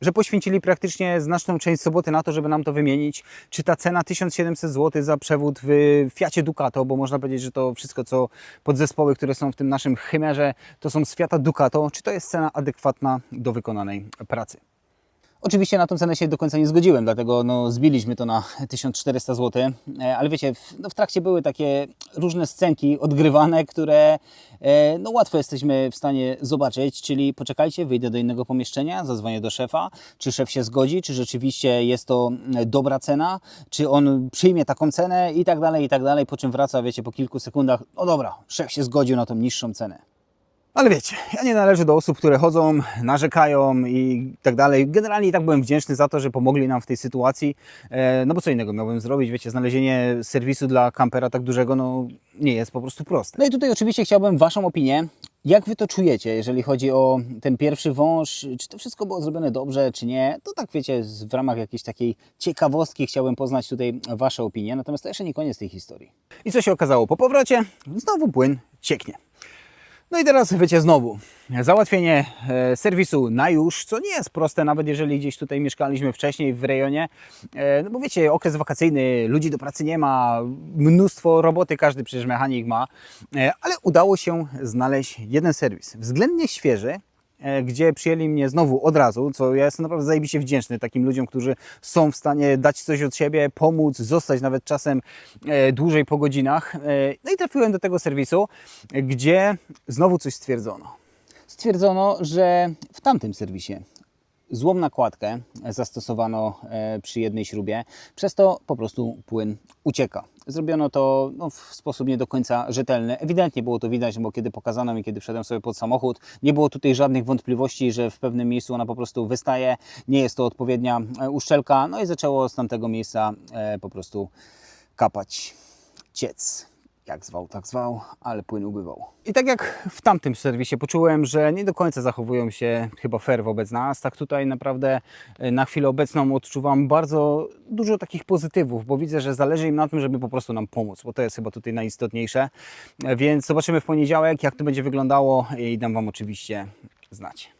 że poświęcili praktycznie znaczną część soboty na to, żeby nam to wymienić. Czy ta cena 1700 zł za przewód w Fiacie Ducato, bo można powiedzieć, że to wszystko, co podzespoły, które są w tym naszym Chimerze, to są z Fiata Ducato, czy to jest cena adekwatna do wykonanej pracy? Oczywiście na tą cenę się do końca nie zgodziłem, dlatego no, zbiliśmy to na 1400 zł, E, ale wiecie, w, no, w trakcie były takie różne scenki odgrywane, które e, no, łatwo jesteśmy w stanie zobaczyć, czyli poczekajcie, wyjdę do innego pomieszczenia, zadzwonię do szefa, czy szef się zgodzi, czy rzeczywiście jest to mm, dobra cena, czy on przyjmie taką cenę? I tak dalej, i tak dalej, po czym wraca, wiecie, po kilku sekundach, no dobra, szef się zgodził na tą niższą cenę. Ale wiecie, ja nie należę do osób, które chodzą, narzekają i tak dalej. Generalnie i tak byłem wdzięczny za to, że pomogli nam w tej sytuacji. E, no bo co innego miałbym zrobić? Wiecie, znalezienie serwisu dla kampera tak dużego, no nie jest po prostu proste. No i tutaj oczywiście chciałbym Waszą opinię. Jak Wy to czujecie, jeżeli chodzi o ten pierwszy wąż? Czy to wszystko było zrobione dobrze, czy nie? To tak wiecie, w ramach jakiejś takiej ciekawostki chciałbym poznać tutaj Wasze opinie. Natomiast to jeszcze nie koniec tej historii. I co się okazało po powrocie? Znowu płyn cieknie. No i teraz wiecie znowu, załatwienie e, serwisu na już, co nie jest proste, nawet jeżeli gdzieś tutaj mieszkaliśmy wcześniej w rejonie, e, no bo wiecie, okres wakacyjny, ludzi do pracy nie ma, mnóstwo roboty każdy przecież mechanik ma, e, ale udało się znaleźć jeden serwis, względnie świeży, gdzie przyjęli mnie znowu od razu, co ja jestem naprawdę zajebiście wdzięczny takim ludziom, którzy są w stanie dać coś od siebie, pomóc, zostać nawet czasem e, dłużej po godzinach. E, No i trafiłem do tego serwisu, e, gdzie znowu coś stwierdzono. Stwierdzono, że w tamtym serwisie złą nakładkę zastosowano e, przy jednej śrubie, przez to po prostu płyn ucieka. Zrobiono to no, w sposób nie do końca rzetelny. Ewidentnie było to widać, bo kiedy pokazano mi, kiedy wszedłem sobie pod samochód, nie było tutaj żadnych wątpliwości, że w pewnym miejscu ona po prostu wystaje, nie jest to odpowiednia e, uszczelka, no i zaczęło z tamtego miejsca e, po prostu kapać ciec. Jak zwał, tak zwał, ale płyn ubywał. I tak jak w tamtym serwisie poczułem, że nie do końca zachowują się chyba fair wobec nas, tak tutaj naprawdę e, na chwilę obecną odczuwam bardzo dużo takich pozytywów, bo widzę, że zależy im na tym, żeby po prostu nam pomóc, bo to jest chyba tutaj najistotniejsze. E, Więc zobaczymy w poniedziałek, jak to będzie wyglądało i dam Wam oczywiście znać.